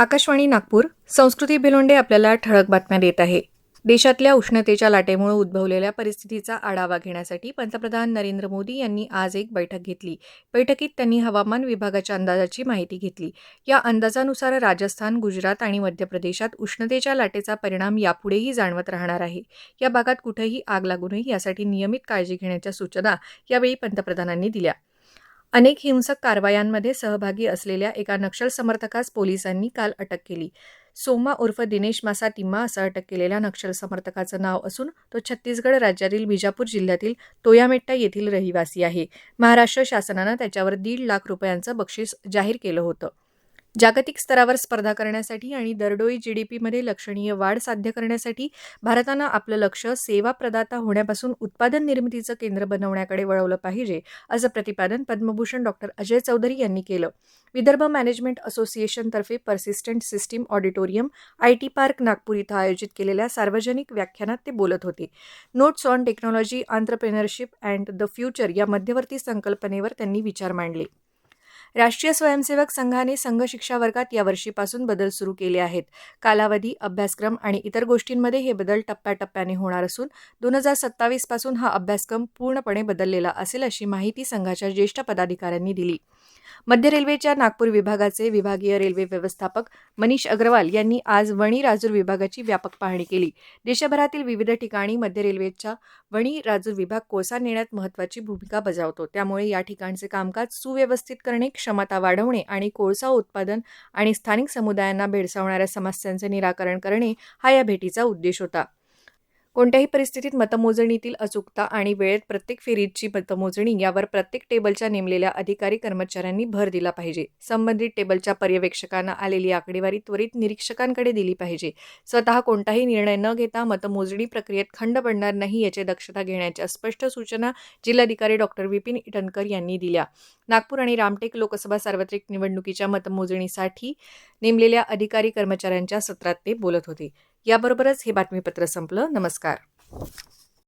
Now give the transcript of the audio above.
आकाशवाणी नागपूर संस्कृती भिलोंडे आपल्याला ठळक बातम्या देत आहे. देशातल्या उष्णतेच्या लाटेमुळे उद्भवलेल्या परिस्थितीचा आढावा घेण्यासाठी पंतप्रधान नरेंद्र मोदी यांनी आज एक बैठक घेतली. बैठकीत त्यांनी हवामान विभागाच्या अंदाजाची माहिती घेतली. या अंदाजानुसार राजस्थान गुजरात आणि मध्य प्रदेशात उष्णतेच्या लाटेचा परिणाम यापुढेही जाणवत राहणार आहे. या भागात कुठेही आग लागू नये यासाठी नियमित काळजी घेण्याच्या सूचना यावेळी पंतप्रधानांनी दिल्या. अनेक हिंसक कारवायांमध्ये सहभागी असलेल्या एका नक्षल समर्थकास पोलिसांनी काल अटक केली. सोमा उर्फ दिनेश मासा तिम्मा असं अटक केलेल्या नक्षल समर्थकाचं नाव असून तो छत्तीसगड राज्यातील बिजापूर जिल्ह्यातील तोयामेट्टा येथील रहिवासी आहे. महाराष्ट्र शासनानं त्याच्यावर दीड लाख रुपयांचं बक्षीस जाहीर केलं होतं. जागतिक स्तरावर स्पर्धा करण्यासाठी आणि दरडोई जी डी पीमध्ये लक्षणीय वाढ साध्य करण्यासाठी भारतानं आपलं लक्ष सेवा प्रदाता होण्यापासून उत्पादन निर्मितीचं केंद्र बनवण्याकडे वळवलं पाहिजे असं प्रतिपादन पद्मभूषण डॉक्टर अजय चौधरी यांनी केलं. Vidarbha management असोसिएशनतर्फे persistent system auditorium I T park Nagpur इथं आयोजित केलेल्या सार्वजनिक व्याख्यानात ते बोलत होते. Notes on technology entrepreneurship and the future या मध्यवर्ती संकल्पनेवर त्यांनी विचार मांडले. राष्ट्रीय स्वयंसेवक संघाने संघ शिक्षा वर्गात या वर्षीपासून बदल सुरू केले आहेत. कालावधी अभ्यासक्रम आणि इतर गोष्टींमध्ये हे बदल टप्प्याटप्प्याने होणार असून दोन हजार सत्तावीसपासून हा अभ्यासक्रम पूर्णपणे बदललेला असेल अशी माहिती संघाच्या ज्येष्ठ पदाधिकाऱ्यांनी दिली. मध्य रेल्वेच्या नागपूर विभागाचे विभागीय रेल्वे व्यवस्थापक मनीष अग्रवाल यांनी आज वणी राजूर विभागाची व्यापक पाहणी केली. देशभरातील विविध ठिकाणी मध्य रेल्वेच्या वणी राजूर विभाग कोळसा नेण्यात महत्त्वाची भूमिका बजावतो. त्यामुळे या ठिकाणचे कामकाज सुव्यवस्थित करणे क्षमता वाढवणे आणि कोळसा उत्पादन आणि स्थानिक समुदायांना भेडसावणाऱ्या समस्यांचे निराकरण करणे हा या भेटीचा उद्देश होता. कोणत्याही परिस्थितीत मतमोजणीतील अचूकता आणि वेळेत प्रत्येक फेरीची मतमोजणी यावर प्रत्येक टेबलच्या नेमलेल्या अधिकारी कर्मचाऱ्यांनी भर दिला पाहिजे. संबंधित टेबलच्या पर्यवेक्षकांना आलेली आकडेवारी त्वरित निरीक्षकांकडे दिली पाहिजे. स्वतः कोणताही निर्णय न घेता मतमोजणी प्रक्रियेत खंड पडणार नाही याची दक्षता घेण्याच्या स्पष्ट सूचना जिल्हाधिकारी डॉक्टर विपिन इटनकर यांनी दिल्या. नागपूर आणि रामटेक लोकसभा सार्वत्रिक निवडणुकीच्या मतमोजणीसाठी नेमलेल्या अधिकारी कर्मचाऱ्यांच्या सत्रात ते बोलत होते. याबरोबरच हे बातमीपत्र संपलं. नमस्कार.